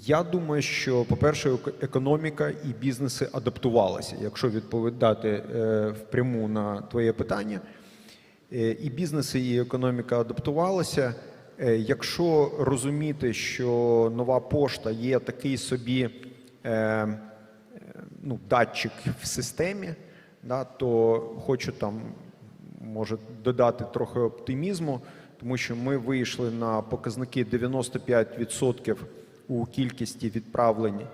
Я думаю, що, по-перше, ек- економіка і бізнеси адаптувалися. Якщо відповідати е, впряму на твоє питання, Е, і бізнеси, і економіка адаптувалися. Е, Якщо розуміти, що нова пошта є такий собі ну, датчик в системі, да, то хочу там може додати трохи оптимізму, тому що ми вийшли на показники 95% у кількості відправлень е,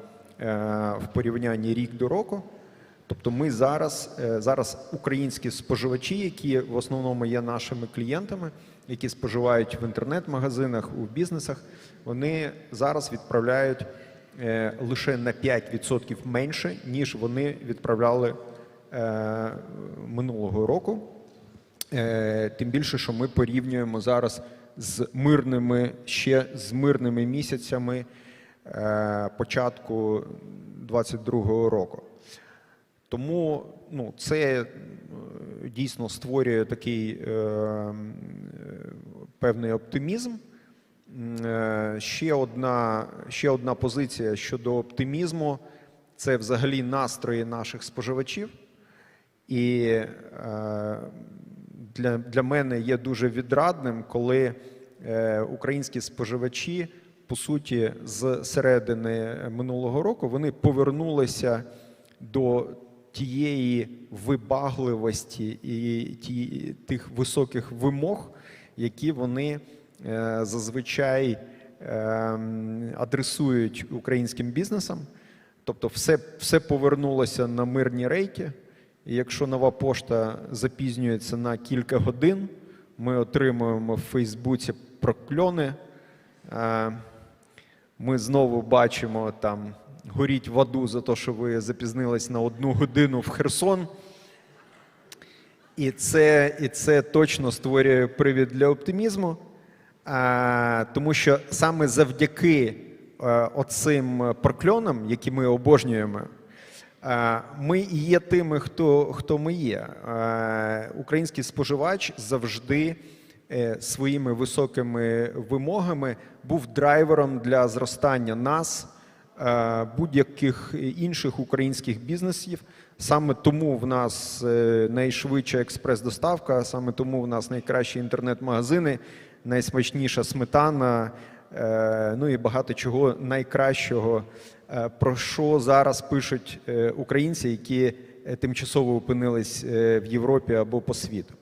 в порівнянні рік до року. Тобто ми зараз, е, зараз українські споживачі, які в основному є нашими клієнтами, які споживають в інтернет-магазинах, у бізнесах, вони зараз відправляють е, лише на 5% менше, ніж вони відправляли минулого року. Тим більше, що ми порівнюємо зараз з мирними ще з мирними місяцями е, початку 22-го року. Тому ну, це е, дійсно створює такий е, певний оптимізм. Е, Ще одна, ще одна позиція щодо оптимізму це взагалі настрої наших споживачів. І е, для, для мене є дуже відрадним, коли е, українські споживачі, по суті, з середини минулого року вони повернулися до тієї вибагливості і ті, тих високих вимог, які вони е, зазвичай е, адресують українським бізнесам. Тобто, все, все повернулося на мирні рейки. І якщо нова пошта запізнюється на кілька годин, ми отримуємо в Фейсбуці прокльони. Е, Ми знову бачимо там горіть в аду за те, що ви запізнились на одну годину в Херсон. І це, і це точно створює привід для оптимізму, а, тому що саме завдяки е, оцим прокльонам, які ми обожнюємо, е, ми і є тими, хто, хто ми є. Український споживач завжди е, своїми високими вимогами був драйвером для зростання нас будь-яких інших українських бізнесів. Саме тому в нас е, найшвидша експрес-доставка, саме тому в нас найкращі інтернет-магазини, найсмачніша сметана, ну і багато чого найкращого, е, про що зараз пишуть е, українці, які е, тимчасово опинились е, в Європі або по світу.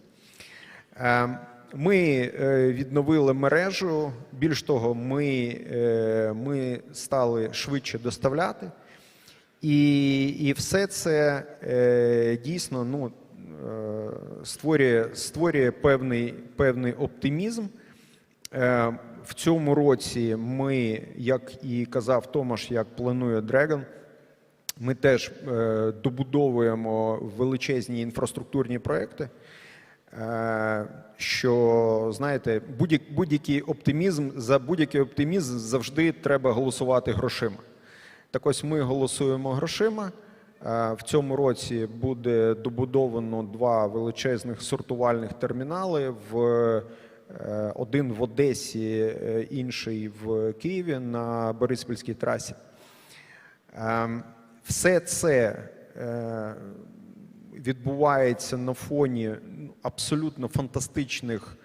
Е, Ми е, відновили мережу. Більш того, ми, е, ми стали швидше доставляти. І, і все це е, дійсно ну, е, створює, створює певний, певний оптимізм. В цьому році ми, як і казав Томаш, як планує Dragon, ми теж е, добудовуємо величезні інфраструктурні проекти. Е, що знаєте, будь- будь-який оптимізм за будь-який оптимізм завжди треба голосувати грошима. Так ось ми голосуємо грошима. Е, В цьому році буде добудовано два величезних сортувальних термінали. В один в Одесі, е, інший в Києві на Бориспільській трасі. Ем, Все це е, відбувається на фоні ну, абсолютно фантастичних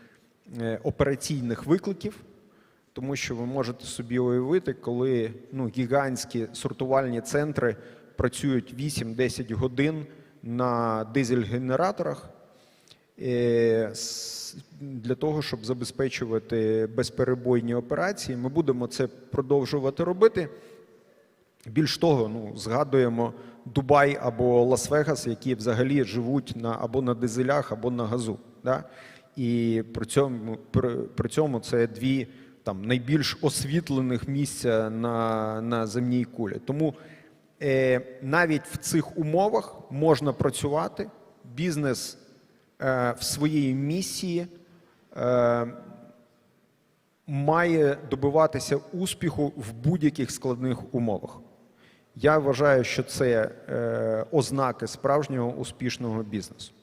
е, операційних викликів, тому що ви можете собі уявити, коли ну, гігантські сортувальні центри працюють 8-10 годин на дизель-генераторах е, для того, щоб забезпечувати безперебойні операції. Ми будемо це продовжувати робити. Більш того, ну, згадуємо Дубай або Лас-Вегас, які взагалі живуть на, або на дизелях, або на газу. Да? І при цьому, при, при цьому це дві там, найбільш освітлених місця на, на земній кулі. Тому е, навіть в цих умовах можна працювати. Бізнес е, в своїй місії е, має добиватися успіху в будь-яких складних умовах. Я вважаю, що це е, ознаки справжнього успішного бізнесу.